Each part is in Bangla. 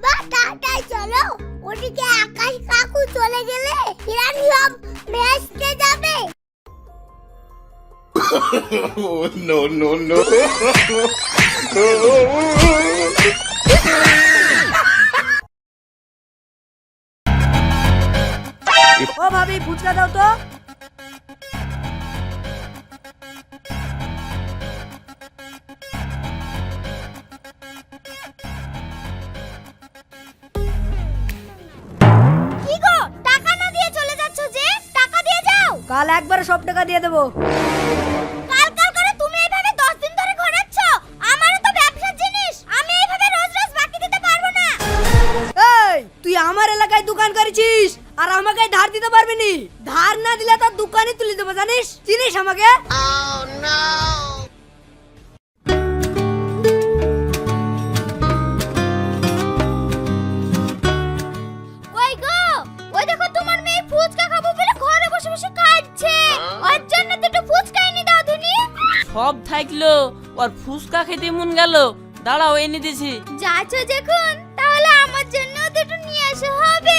আব্বা তাড়াতাড়ি চলো। ওদিকে আকাশ কাকু চলে গেলে হিরানি সব ভেস্তে যাবে। Oh, no, no, no. ও ভাবি ফুচকা দাও তো। কাল একবারে সব টাকা দিয়ে দেবো। ফুসকা খেতে মন গেল। দাঁড়াও এনে দিছি। যাচ্ছ যখন তাহলে আমার জন্য দুটো নিয়ে আসো হবে।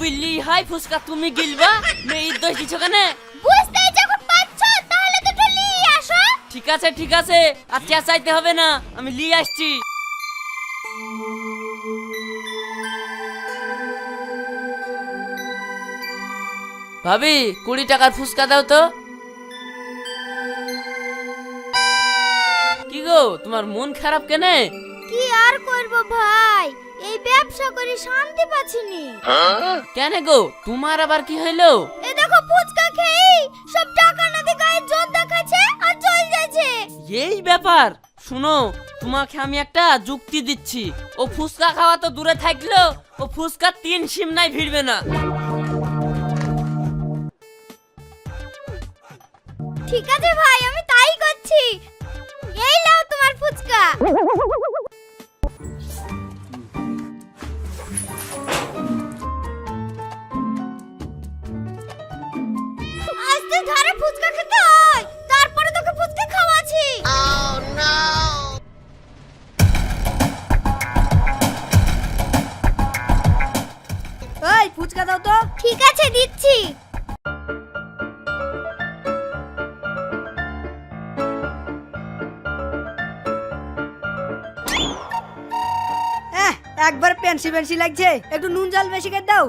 বিল্লি হাই ফুসকা তুমি গিলবা? মেয়ে দোষ দিছো কেন? বুঝতেই যখন পাচ্ছ তাহলে দুটো নিয়ে আসো। ঠিক আছে ঠিক আছে। আর চেঁচাইতে হবে না আমি নিয়ে আসছি। ভাবি কুড়ি টাকার ফুসকা দাও তো। গো তোমার মন খারাপ কেনে? কি আর করব ভাই? এই ব্যবসা করে শান্তি পাচ্ছিনি। কেন গো তোমার আবার কি হইল? এ দেখো ফুচকা খেয়ে সব টাকা না দিয়ে গায়ে জোর দেখাচ্ছে আর চল যাচ্ছে। এই ব্যাপার শুনো তোমাকে আমি একটা যুক্তি দিচ্ছি। ও ফুচকা খাওয়া তো দূরে থাকল ও ফুসকা তিন সিমনায় ভিড়বে না। ঠিক আছে ভাই আমি তাই করছি। এই নাও তোমার ফুচকা। আস্তে ধরে ফুচকা পেন্সি পেন্সি লাগছে, একটু নুন জল বেশি করে দাও।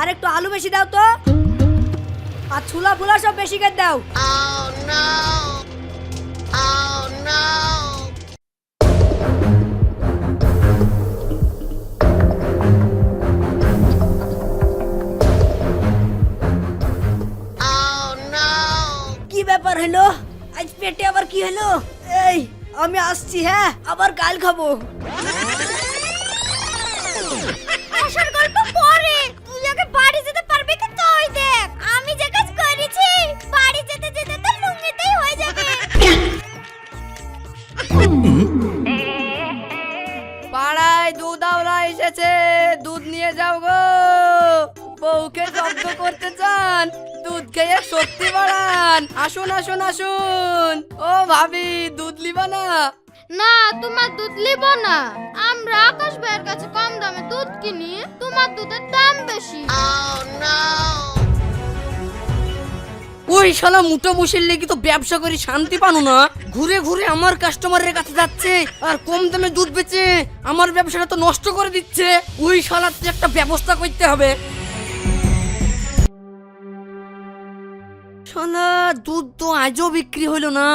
আর একটু আলু বেশি দাও তো। আর ছুলা ফুলা সব বেশি করে দাও। কি ব্যাপার হলো? আজ পেটে আবার কি হলো? এই আমি আসছি হ্যাঁ আবার কাল খাব। আসার গল্প পরে। তুই আগে বাড়ি যেতে পারবি কি? তুই দেখ। আমি যে কাজ করেছি বাড়ি যেতে যেতে তো লুঙ্গিতেই হয়ে যাবে। পাড়ায় দুধ আওলা এসেছে। দুধ নিয়ে যাও গো। বউকে জব্দ করতে চান। দুধ খেয়ে শক্তি বাড়ান। আসুন আসুন আসুন। ও ভাবি দুধ লিবা না। না তোমার দুধ লিব না। আমরা আকাশ ভাইয়ের কাছে কম দামে দুধ কিনি তোমার দুধের দাম বেশি। ওই শালা মুটো বসে লেগে তো ব্যবসা করে শান্তি পানো না। ঘুরে ঘুরে আমার কাস্টমারের কাছে যাচ্ছে আর কম দামে দুধ বেচে আমার ব্যবসাটা তো নষ্ট করে দিচ্ছে। ওই শালার তো একটা ব্যবস্থা করতে হবে। শালা দুধ তো আজও বিক্রি হলো না।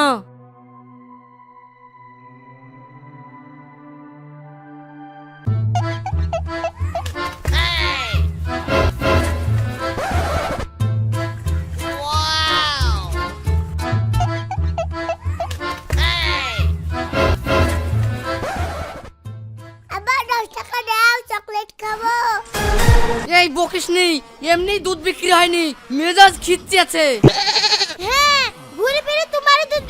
হয়নি মেজাজ খিচ্ছে আছে হ্যাঁ ঘুরে ফিরে দুধ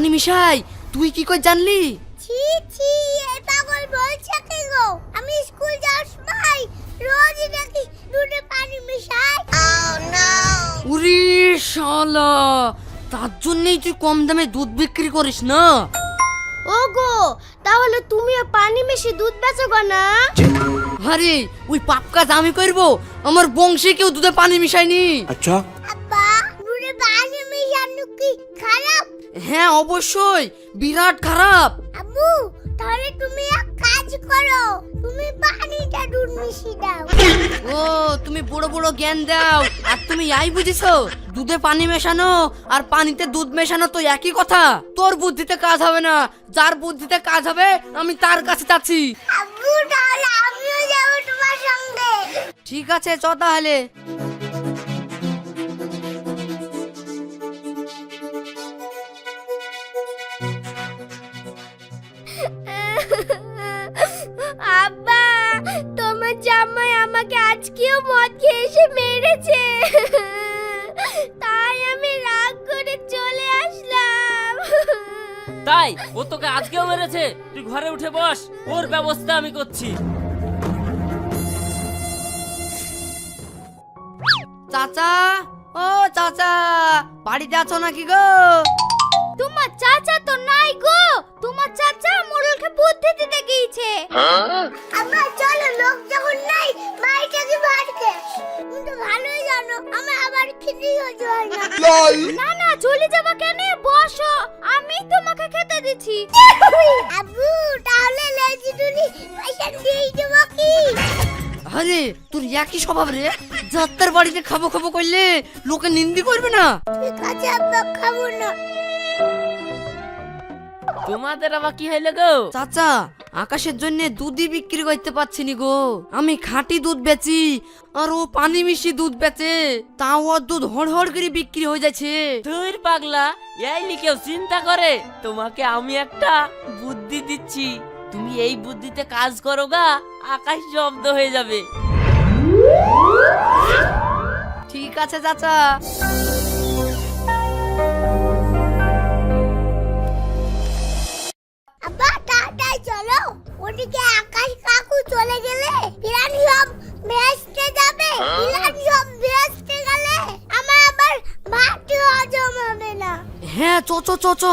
পানি মিশাই তুই কি করে জানলি? ছি ছি এই পাগল বলছে কি গো? আমি স্কুল যাওয়ার সময় রোজই দেখি দুধে পানি মিশাই। Oh no! উরি শালা তার জন্যই তুই কম দামে দুধ বিক্রি করিস না? ওগো তাহলে তুমিও পানি মিশিয়ে দুধ বেচো গো না? আরে ওই পাপ কাজ আমি করব আমার বংশে কেউ দুধে পানি মিশায়নি। আব্বা হ্যাঁ অবশ্যই। বিরাট খারাপ। আব্বু তাহলে তুমি এক কাজ করো। তুমি পানিটা দুধ মিশিয়ে দাও। ও তুমি বড় বড় জ্ঞান দাও। আর তুমি আই বুঝিছো? দুধে পানি মেশানো আর পানিতে দুধ মেশানো তো একই কথা। তোর বুদ্ধিতে কাজ হবে না। যার বুদ্ধিতে কাজ হবে আমি তার কাছে যাচ্ছি। আব্বু তাহলে আমিও যাব তোমার সঙ্গে। ঠিক আছে চ তাহলে। আজকেও মদ খেয়ে এসে মেরেছে। তাই আমি রাগ করে চলে আসলাম। তাই? ও তোকে আজকেও মেরেছে? তুই ঘরে উঠে বস ওর ব্যবস্থা আমি করছি। চাচা ও চাচা বাড়িতে আছো নাকি গো? একই স্বভাব রে? যাত্রার বাড়িতে খাব খাব করলে লোকে নিন্দি করবে না? ঠিক আছে আব্বা খাব না। তোমাদের আবার কি হইল গো? চাচা আকাশের জন্য দুধই বিক্রি করতে পারছি নি গো। আমি খাঁটি দুধ বেচি আর ও পানি মিশি দুধ বেচে তাও ওর দুধ হড় হড় করে বিক্রি হয়ে যাচ্ছে। তুই পাগলা এই কেউ চিন্তা করে। তোমাকে আমি একটা বুদ্ধি দিচ্ছি। তুমি এই বুদ্ধিতে কাজ করো গা আকাশ জব্দ হয়ে যাবে। ঠিক আছে চাচা। আব্বা তাড়াতাড়ি চলো। ওদিকে আকাশ কাকু চলে গেলে বিরান সব ভেস্তে যাবে। বিরান সব ভেস্তে গেলে আমার আবার ভাত হজম হবে না। হ্যাঁ চ চ চ চ।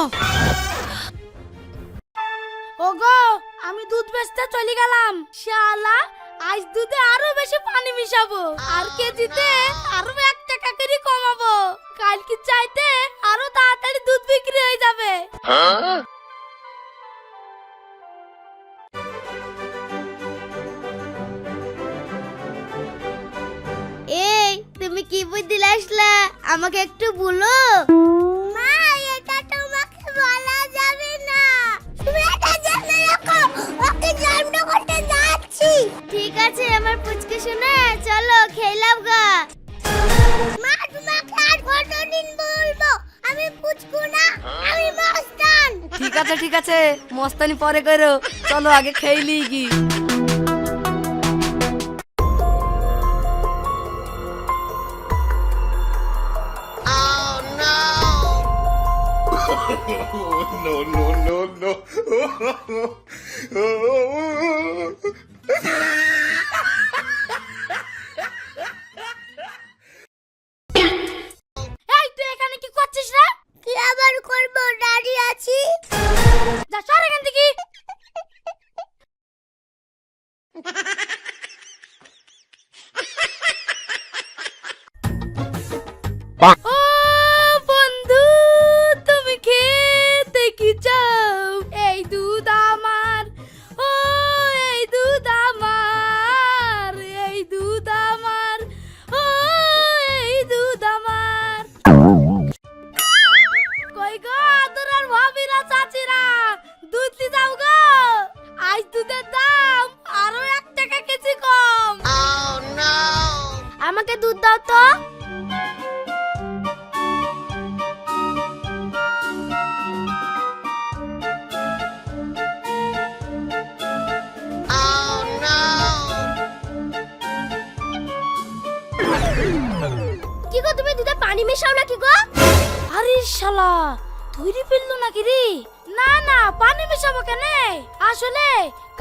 ওগো আমি দুধ বেচতে চলে গেলাম। শালা আজ দুধে আরও বেশি পানি মিশাবো। আর কেজিতে আরও এক টাকা করে কমাবো। কালকে চাইতে আরও তাড়াতাড়ি দুধ বিক্রি হয়ে যাবে। এই, তুমি কি বুদ্ধি আসলা আমাকে একটু বলো। মস্তানি পরে করো। চলো আগে খেয়ে কি। Oh, no, no, no, no. কি গো? আরে শালা ধুরি ফেলল নাকি রে? না না পানি মেশাবো কেন? আসলে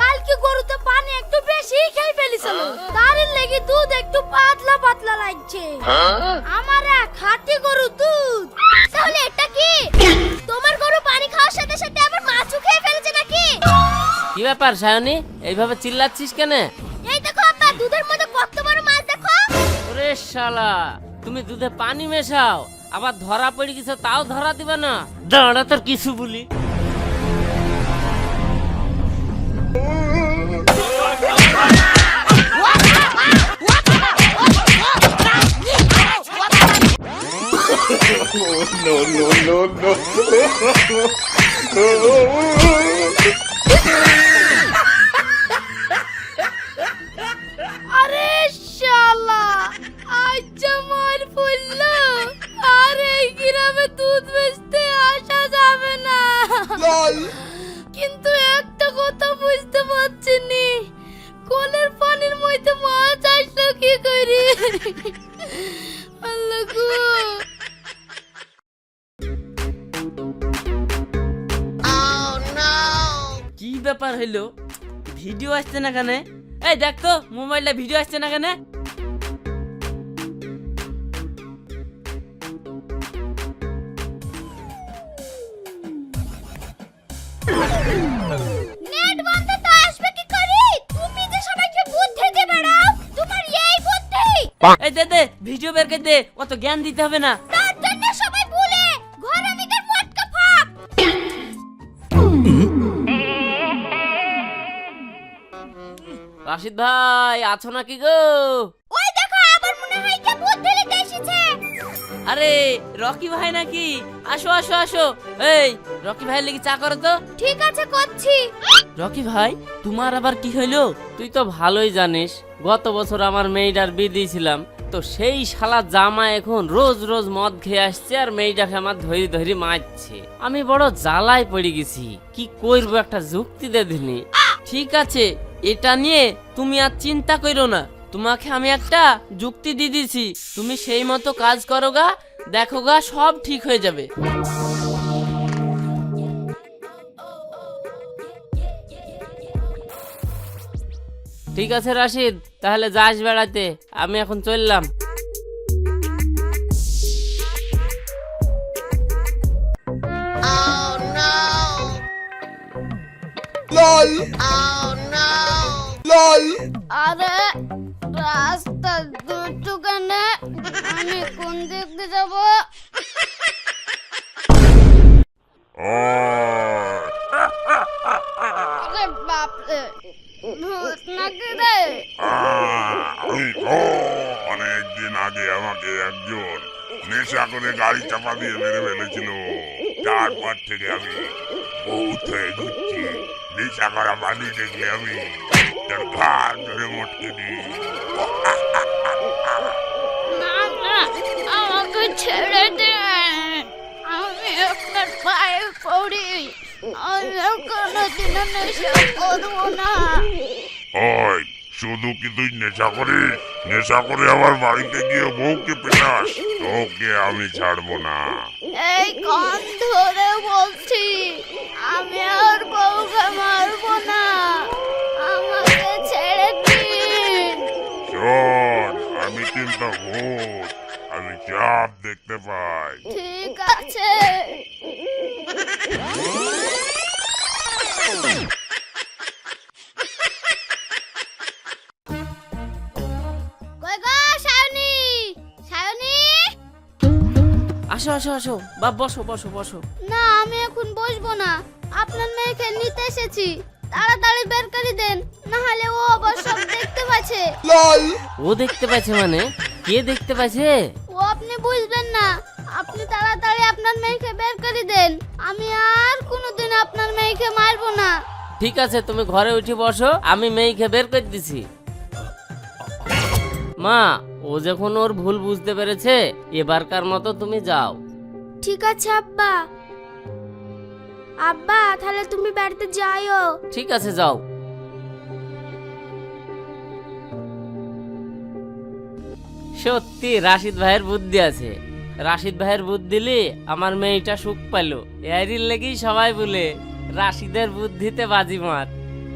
কালকে গরুতে পানি একটু বেশি খেয়ে ফেলেছিল। তার লেগে দুধ একটু পাতলা পাতলা লাগছে। আমার এক খাঁটি গরু দুধ। তাহলে এটা কি? তোমার গরু পানি খাওয়ার সাথে সাথে আবার মাছও খেয়ে ফেলেছে নাকি? কি ব্যাপার সায়নী? এইভাবে চিল্লাচ্ছিস কেন? এই দেখো আব্বা দুধের মধ্যে কত বড় মাছ দেখো। ওরে শালা। তুমি দুধে পানি মেশাও আবার ধরা পড়ে গেছে তাও ধরা দিবে না দাঁড়া তোর কিছু বলি no, no, no, no. ব্যাপার হইল ভিডিও আসছে না কেন? এই দেখ তো মোবাইলটা ভিডিও আসছে না কেন? নেট বন্ধ তো আসবে কি করি? তুমি যে সবাইকে বুদ্ধি দিয়ে বেড়াও তোমার এই বুদ্ধি। দে দে ভিডিও বের করে দে অত জ্ঞান দিতে হবে না। তার জন্য সবাই ভুলে ঘর আমিদের মটকা ফাপ রাশিদ ভাই আছো নাকি গো? ওই দেখো আবার মনে হয় কে বুদ্ধি নিতে এসেছে। আরে রকি ভাই নাকি? আসো আসো আসো। এই রকি ভাই লেগে চা করো তো। ঠিক আছে করছি। রকি ভাই তোমার আবার কি হইল? তুই তো ভালোই জানিস গত বছর আমার মেয়েটার বিয়ে দিয়েছিলাম তো সেই শালা জামা এখন রোজ রোজ মদ খেয়ে আসছে আর মেয়েটাকে আমার ধরি ধরি মারছে। আমি বড় জ্বালায় পড়ে গেছি কি করব একটা যুক্তি দে দিনি ঠিক আছে এটা নিয়ে তুমি আর চিন্তা করো না। তোমাকে আমি একটা যুক্তি দিয়ে দিছি তুমি সেই মতো কাজ করো গা দেখো গা সব ঠিক হয়ে যাবে। ঠিক আছে রাশিদ তাহলে যাস বেড়াতে আমি এখন চললাম। আরে রাস্তা দুটো কেন আমি কোন দিক দিয়ে যাব? আরে বাপ রে ভূত নাকি রে? অনেকদিন আগে আমাকে একজন নেশা করে গাড়ি চাপা দিয়ে মেরে ফেলেছিল। তারপর থেকে আমি বহুত হয়ে ঘুরছি নেশা করা মানুষ দেখলে আমি তার ঘাট ধরে মটকে না আমাকে ছেড়ে দে আমি আপনার পায়ে পড়ি। আমি কোনোদিনও নেশা করব না। ওই শুধু কি তুই নেশা করিস? নেশা করে আমার বাড়িতে গিয়ে বউকে পেটাস তোকে আমি ছাড়বো না। এই কান ধরে বলছি আমি আর বউকে মারবো না। শোন আমি কিন্তু ভূত। আমি সব দেখতে পাই। ঠিক আছে। আসো আসো আসো। বাপ বসো বসো বসো। না আমি এখন বসবো না। আপনার মেয়েকে নিতে এসেছি। তাড়াতাড়ি বের করে দেন না হলে ও আবার সব দেখতে পাচ্ছে। ও দেখতে পাচ্ছে মানে? কে দেখতে পাচ্ছে? ও আপনি বুঝবেন না আপনি তাড়াতাড়ি আপনার মেয়েকে বের করে দেন। আমি আর কোনোদিন আপনার মেয়েকে মারবো না। ঠিক আছে তুমি ঘরে উঠে বসো আমি মেয়েকে বের করে দিছি। মা ও যখন ওর ভুল বুঝতে পেরেছে এবারকার মতো তুমি যাও। ঠিক আছে আব্বা। আব্বা, তাহলে তুমি বাড়িতে যাইও। ঠিক আছে, যাও। সত্যি, রাশিদ ভাইয়ের বুদ্ধি আছে। রাশিদ ভাইয়ের বুদ্ধি দিলে আমার মেয়েটা সুখ পাইলো। এরির লেগেই সবাই বলে, রাশিদের বুদ্ধিতে বাজি মার।